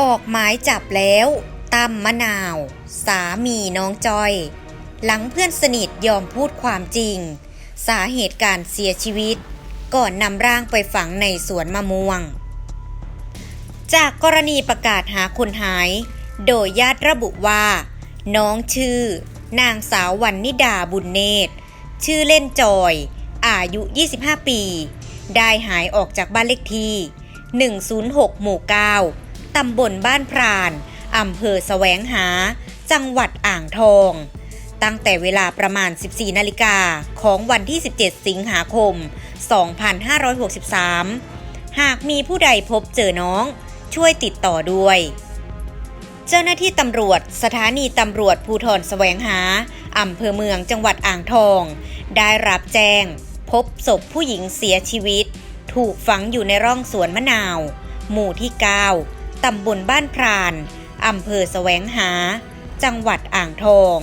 ออกหมายจับแล้วตั้มมะนาว สามีน้องจอย หลังเพื่อนสนิทยอมพูดความจริง สาเหตุการเสียชีวิต ก่อนนำร่างไปฝังในสวนมะม่วง จากกรณีประกาศหาคนหาย โดยญาติระบุว่า น้องชื่อ นางสาววันนิดาบุญเนตร ชื่อเล่นจอย อายุ 25 ปี ได้หายออกจากบ้านเลขที่ 106 หมู่ 9 ตำบลบ้านพรานอำเภอแสวงหา จังหวัดอ่างทอง ตั้งแต่เวลาประมาณ 14 นาฬิกาของวันที่ 17 สิงหาคม 2563 หากมีผู้ใดพบเจอน้อง ช่วยติดต่อด้วย เจ้าหน้าที่ตำรวจ สถานีตำรวจภูธรแสวงหาอำเภอเมืองจังหวัดอ่างทอง ได้รับแจ้ง พบศพผู้หญิงเสียชีวิต ถูกฝังอยู่ในร่องสวนมะนาว หมู่ที่ 9 ตำบลบ้านพราน อำเภอแสวงหา จังหวัดอ่างทอง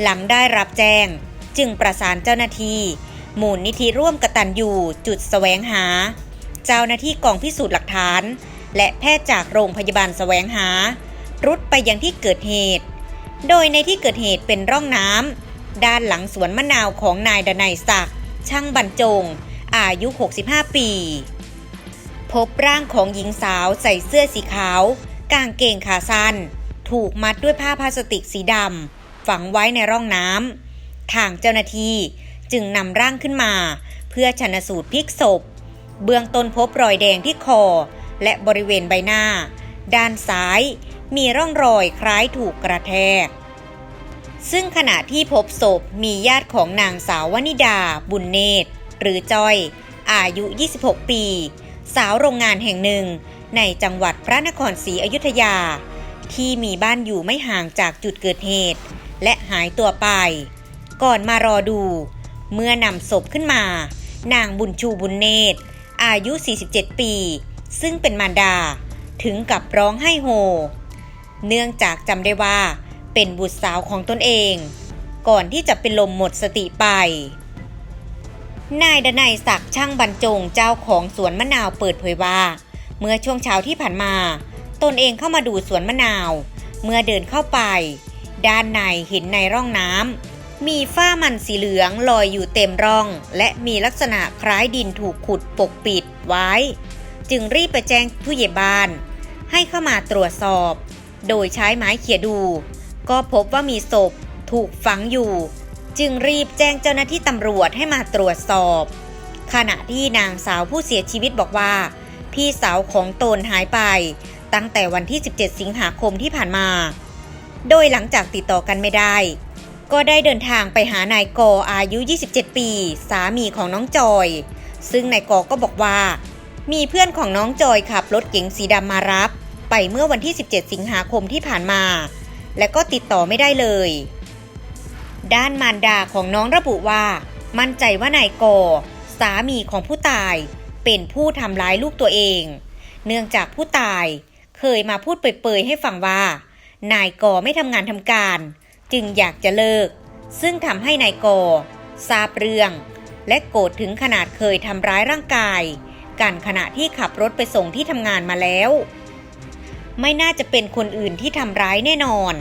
หลังได้รับแจ้ง จึงประสานเจ้าหน้าที่ มูลนิธิร่วมกตันยูจุดแสวงหา เจ้าหน้าที่กองพิสูจน์หลักฐาน และแพทย์จากโรงพยาบาลแสวงหา รุดไปยังที่เกิดเหตุ โดยในที่เกิดเหตุเป็นร่องน้ำด้านหลังสวนมะนาวของนายดนัยศักดิ์ช่างบรรจง อายุ 65 ปี พบร่างของหญิงสาวใส่เสื้อสีขาว กางเกงขาสั้น ถูกมัดด้วยผ้าพลาสติกสีดำฝังไว้ในร่องน้ำทางเจ้าหน้าที่จึงนำร่างขึ้นมา เพื่อชนสูตรพลิกศพ เบื้องต้นพบรอยแดงที่คอ และบริเวณใบหน้า ด้านซ้ายมีร่องรอยคล้ายถูกกระแทก ซึ่งขณะที่พบศพมีญาติของนางสาววนิดาบุญเนตรหรือจ้อย อายุ 26 ปี สาวโรงงานแห่งหนึ่ง ในจังหวัดพระนครศรีอยุธยา ที่มีบ้านอยู่ไม่ห่างจากจุดเกิดเหตุ และหายตัวไป ก่อนมารอดู เมื่อนำศพขึ้นมา นางบุญชูบุญเนตร อายุ 47 ปี ซึ่งเป็นมารดาถึงกับร้องไห้โฮ เนื่องจากจำได้ว่าเป็นบุตรสาวของตนเอง ก่อนที่จะเป็นลมหมดสติไป นายดนัยศักดิ์ช่างบรรจงเจ้าของสวนมะนาวเปิดเผยว่า เมื่อช่วงเช้าที่ผ่านมา ตนเองเข้ามาดูสวนมะนาว เมื่อเดินเข้าไป ด้านในเห็นในร่องน้ำมีฝ้ามันสีเหลืองลอยอยู่เต็มร่อง และมีลักษณะคล้ายดินถูกขุดปกปิดไว้ จึงรีบไปแจ้งผู้ใหญ่บ้าน ให้เข้ามาตรวจสอบ โดยใช้ไม้เขี่ยดู ก็พบว่ามีศพถูกฝังอยู่ จึงรีบแจ้งเจ้าหน้าที่ตำรวจให้มาตรวจสอบ ขณะที่นางสาวผู้เสียชีวิตบอกว่า พี่สาวของตนหายไป ตั้งแต่วันที่ 17 สิงหาคมที่ผ่านมา โดยหลังจากติดต่อกันไม่ได้ ก็ได้เดินทางไปหานายกออายุ 27 ปี สามีของน้องจอย ซึ่งนายกอก็บอกว่า มีเพื่อนของน้องจอยขับรถเก๋งสีดำมารับ ไปเมื่อวันที่ 17 สิงหาคมที่ผ่านมา และก็ติดต่อไม่ได้เลย ด้านมารดาของน้องระบุว่า มั่นใจว่านายกอสามีของผู้ตาย เป็นผู้ทำร้ายลูกตัวเอง เนื่องจากผู้ตายเคยมาพูดเปยๆให้ฟังว่า นายกอไม่ทำงานทำการ จึงอยากจะเลิก ซึ่งทำให้นายกอทราบเรื่อง และโกรธถึงขนาดเคยทำร้ายร่างกาย กันขณะที่ขับรถไปส่งที่ทำงานมาแล้ว ไม่น่าจะเป็นคนอื่นที่ทำร้ายแน่นอน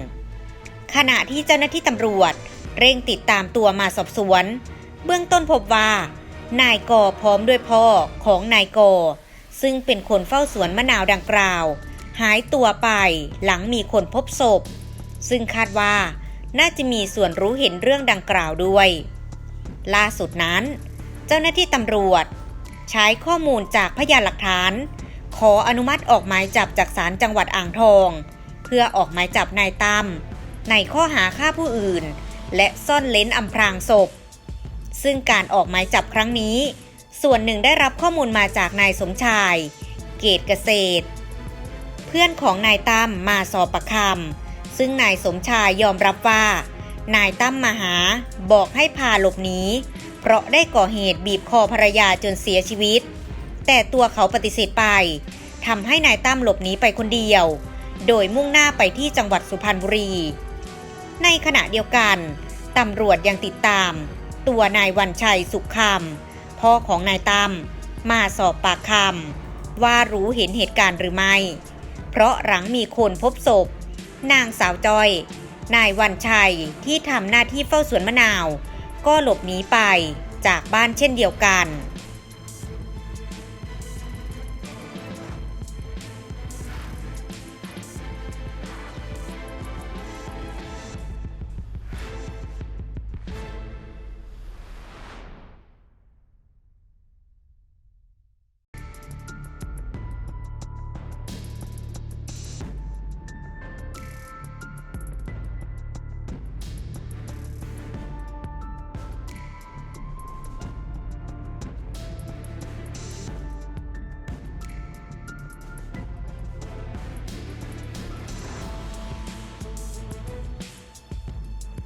ขณะที่เจ้าหน้าที่ตำรวจ เร่งติดตามตัวมาสอบสวน เบื้องต้นพบว่า นายกอพร้อมด้วยพ่อของนายกอซึ่งเป็นคนเฝ้าสวนมะนาวดังกล่าว หายตัวไปหลังมีคนพบศพ ซึ่งคาดว่าน่าจะมีส่วนรู้เห็นเรื่องดังกล่าวด้วย ล่าสุดนั้น เจ้าหน้าที่ตำรวจ ใช้ข้อมูลจากพยานหลักฐาน ขออนุมัติออกหมายจับจากศาลจังหวัดอ่างทอง เพื่อออกหมายจับนายตั้มในข้อหาฆ่าผู้อื่น และซ่อนเล้นอำพรางศพ ซึ่งการออกหมายจับครั้งนี้ ส่วนหนึ่งได้รับข้อมูลมาจากนายสมชาย เกตเกษตร เพื่อนของนายตั้มมาสอบประคำซึ่งนายสมชายยอมรับว่า นายตั้มมาหาบอกให้พาหลบหนีเพราะได้ก่อเหตุบีบคอภรรยาจนเสียชีวิต แต่ตัวเขาปฏิเสธไปทำให้นายตั้มหลบหนีไปคนเดียว โดยมุ่งหน้าไปที่จังหวัดสุพรรณบุรี ในขณะเดียวกันตำรวจยังติดตาม ตัวนายวันชัยสุขคำพ่อของนายตั้มมาสอบปากคำว่ารู้เห็นเหตุการณ์หรือไม่ เพราะหลังมีคนพบศพ นางสาวจอย นายวันชัยที่ทำหน้าที่เฝ้าสวนมะนาว ก็หลบหนีไปจากบ้านเช่นเดียวกัน